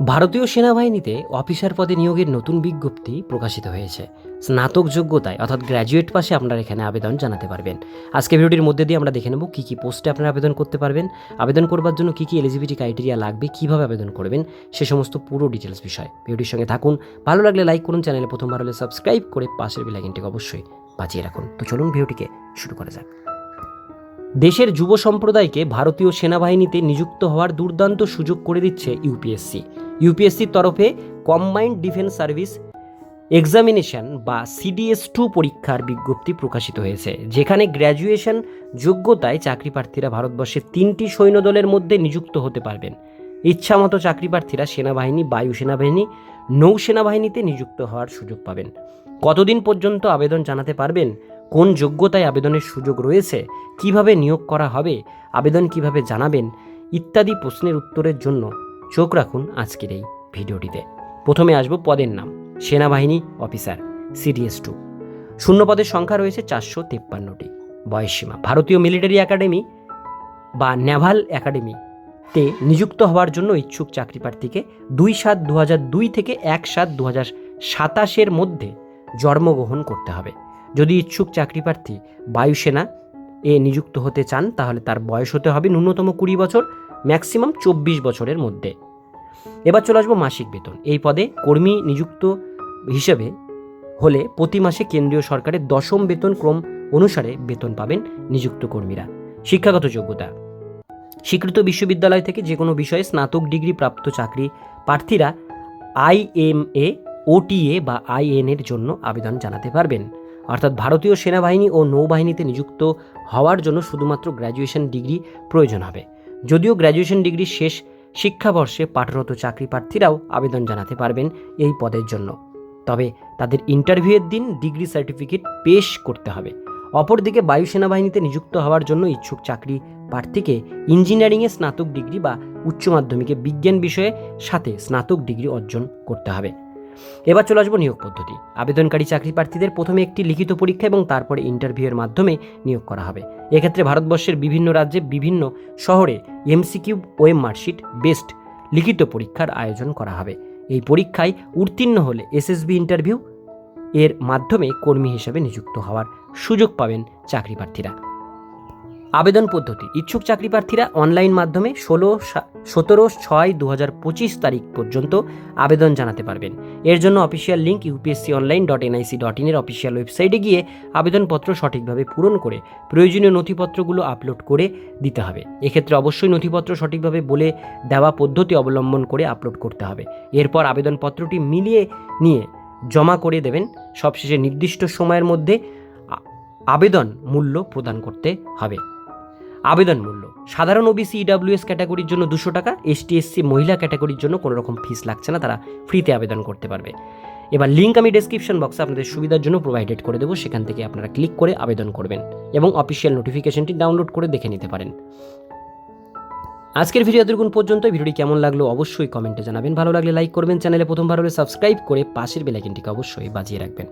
ভারতীয় সেনাবাহিনীতে অফিসার পদে নিয়োগের নতুন বিজ্ঞপ্তি প্রকাশিত হয়েছে। স্নাতক যোগ্যতায়, অর্থাৎ গ্র্যাজুয়েট পাশে আপনারা এখানে আবেদন জানাতে পারবেন। আজকে ভিডিওটির মধ্যে দিয়ে আমরা দেখে নেব কী কী পোস্টে আপনারা আবেদন করতে পারবেন, আবেদন করবার জন্য কী কী এলিজিবিলিটি ক্রাইটেরিয়া লাগবে, কীভাবে আবেদন করবেন, সে সমস্ত পুরো ডিটেলস বিষয়। ভিডিওটির সঙ্গে থাকুন, ভালো লাগলে লাইক করুন চ্যানেলে প্রথমবার হলে সাবস্ক্রাইব করে পাশের বেলাইকিনটিকে অবশ্যই বাঁচিয়ে রাখুন। তো চলুন ভিডিওটিকে শুরু করা যাক। দেশের যুব সম্প্রদায়কে ভারতীয় সেনাবাহিনীতে নিযুক্ত হওয়ার দুর্দান্ত সুযোগ করে দিচ্ছে ইউপিএসসি ইউপিএসসির তরফে কম্বাইন্ড ডিফেন্স সার্ভিস এক্সামিনেশন বা সিডিএস টু পরীক্ষার বিজ্ঞপ্তি প্রকাশিত হয়েছে, যেখানে গ্র্যাজুয়েশন যোগ্যতায় চাকরি প্রার্থীরা ভারতবর্ষের তিনটি সৈন্যদলের মধ্যে নিযুক্ত হতে পারবেন। ইচ্ছামতো চাকরি প্রার্থীরা সেনাবাহিনী, বায়ু সেনাবাহিনী, নৌ সেনাবাহিনীতে নিযুক্ত হওয়ার সুযোগ পাবেন। কতদিন পর্যন্ত আবেদন জানাতে পারবেন? কোন যোগ্যতায় আবেদনের সুযোগ রয়েছে? কীভাবে নিয়োগ করা হবে? আবেদন কীভাবে জানাবেন? ইত্যাদি প্রশ্নের উত্তরের জন্য চোখ রাখুন আজকের এই ভিডিওটিতে। প্রথমে আসব পদের নাম। সেনাবাহিনী অফিসার সিডিএস টু শূন্য পদের সংখ্যা রয়েছে চারশো তেপ্পান্নটি। বয়সসীমা। ভারতীয় মিলিটারি একাডেমি বা নেভাল একাডেমিতে নিযুক্ত হওয়ার জন্য ইচ্ছুক চাকরি প্রার্থীকে দুই সাত দু দুই থেকে এক সাত দু হাজার সাতাশের মধ্যে জন্মগ্রহণ করতে হবে। যদি ইচ্ছুক চাকরি প্রার্থী বায়ুসেনা এ নিযুক্ত হতে চান, তাহলে তার বয়স হতে হবে ন্যূনতম কুড়ি বছর। ম্যাক্সিমাম চব্বিশ বছরের মধ্যে। এবার চলে আসব মাসিক বেতন। এই পদে কর্মী নিযুক্ত হিসেবে হলে প্রতি মাসে কেন্দ্রীয় সরকারের দশম বেতন ক্রম অনুসারে বেতন পাবেন নিযুক্ত কর্মীরা। শিক্ষাগত যোগ্যতা। স্বীকৃত বিশ্ববিদ্যালয় থেকে যে কোনো বিষয়ে স্নাতক ডিগ্রি প্রাপ্ত চাকরি প্রার্থীরা আইএমএ ওটিএ বা আইএন এর জন্য আবেদন জানাতে পারবেন। অর্থাৎ ভারতীয় সেনাবাহিনী ও নৌবাহিনীতে নিযুক্ত হওয়ার জন্য শুধুমাত্র গ্র্যাজুয়েশন ডিগ্রি প্রয়োজন হবে। যদিও গ্র্যাজুয়েশন ডিগ্রি শেষ, শিক্ষাবর্ষে পাঠরত চাকরি প্রার্থীরাও আবেদন জানাতে পারবেন এই পদের জন্য। তবে তাদের ইন্টারভিউয়ের দিন ডিগ্রি সার্টিফিকেট পেশ করতে হবে। অপরদিকে বায়ু সেনাবাহিনীতে নিযুক্ত হওয়ার জন্য ইচ্ছুক চাকরি প্রার্থীকে ইঞ্জিনিয়ারিংয়ে স্নাতক ডিগ্রি বা উচ্চ মাধ্যমিকে বিজ্ঞান বিষয়ে সাথে স্নাতক ডিগ্রি অর্জন করতে হবে। এবার চলে আসব নিয়োগ পদ্ধতি। আবেদনকারী চাকরি প্রার্থীদের প্রথমে একটি লিখিত পরীক্ষা এবং তারপরে ইন্টারভিউয়ের মাধ্যমে নিয়োগ করা হবে। এক্ষেত্রে ভারতবর্ষের বিভিন্ন রাজ্যে বিভিন্ন শহরে এমসিকিউ, ওএম মার্কশিট, বেস্ট লিখিত পরীক্ষার আয়োজন করা হবে। এই পরীক্ষায় উত্তীর্ণ হলে এসএসবি ইন্টারভিউ এর মাধ্যমে কর্মী হিসেবে নিযুক্ত হওয়ার সুযোগ পাবেন চাকরি প্রার্থীরা। আবেদন পদ্ধতি। ইচ্ছুক চাকরি প্রার্থীরা অনলাইন মাধ্যমে ষোলো সতেরো ছয় দু হাজার পঁচিশ তারিখ পর্যন্ত আবেদন জানাতে পারবেন। এর জন্য official link UPSC online dot NIC dot ইনের অফিসিয়াল ওয়েবসাইটে গিয়ে আবেদনপত্র সঠিকভাবে পূরণ করে প্রয়োজনীয় নথিপত্রগুলো আপলোড করে দিতে হবে। এক্ষেত্রে অবশ্যই নথিপত্র সঠিকভাবে বলে দেওয়া পদ্ধতি অবলম্বন করে আপলোড করতে হবে। এরপর আবেদনপত্রটি মিলিয়ে নিয়ে জমা করে দেবেন। সবশেষে নির্দিষ্ট সময়ের মধ্যে আবেদন মূল্য প্রদান করতে হবে। আবেদন মূল্য। সাধারণ ওবিসি ইডাব্লিউএস ক্যাটাগরির জন্য দুশো টাকা এসটি এসসি মহিলা ক্যাটাগরির জন্য কোনো রকম ফিস লাগছে না, তারা ফ্রিতে আবেদন করতে পারবে। এবার লিঙ্ক আমি ডেসক্রিপশন বক্সে আপনাদের সুবিধার জন্য প্রোভাইডেড করে দেবো, সেখান থেকে আপনারা ক্লিক করে আবেদন করবেন এবং অফিসিয়াল নোটিফিকেশনটি ডাউনলোড করে দেখে নিতে পারেন। আজকের ভিডিও এতটুকুন পর্যন্ত, ভিডিওটি কেমন লাগল অবশ্যই কমেন্টে জানাবেন। ভালো লাগলে লাইক করবেন, চ্যানেলে প্রথমবার হলে সাবস্ক্রাইব করে পাশের বেলাইকিনটিকে অবশ্যই বাজিয়ে রাখবেন।